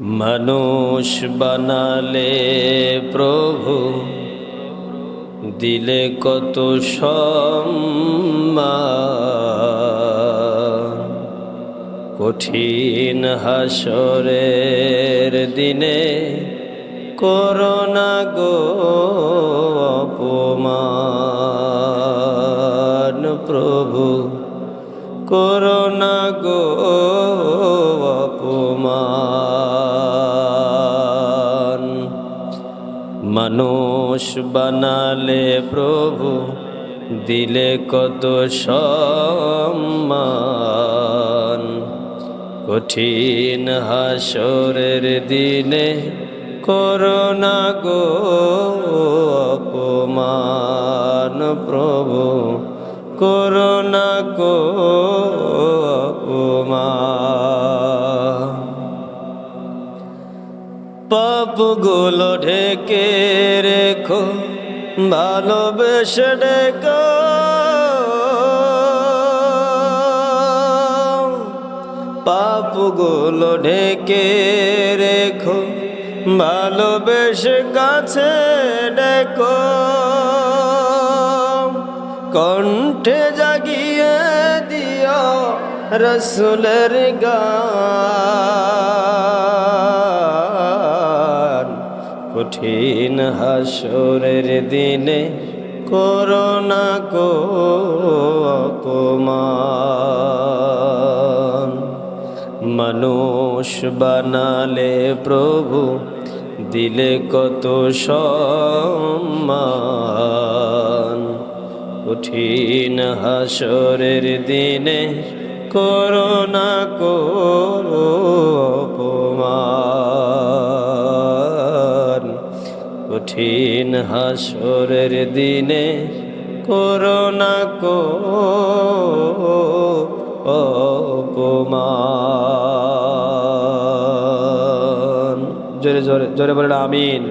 মানুষ বানালে প্রভু দিলে কত সম্মান। কঠিন হাসরের দিনে করোনা গো অপমান। প্রভু করোনা গো অপমান। মানুষ বানালে প্রভু দিলে কত সম্মান। কঠিন হাসরের দিনে করোনা গো অপমান প্রভু করোনা অপমান পাপগুলো ঢেকে রেখো ভালোবেসে ডেকো। পাপগুলো ঢেকে রেখো ভালোবেসে কাছে ডেকো। কণ্ঠে জাগিয়ে দিও রসুলের গান। কঠিন হাসরের দিনে করোনা কো অপমান। মানুষ বানালে প্রভু দিলে কত সম্মান। কঠিন হাসরের দিনে করোনা কো অপমান। কঠিন হাসরের দিনে করোনা কো অপমান। জোরে জোরে জোরে বলে আমিন।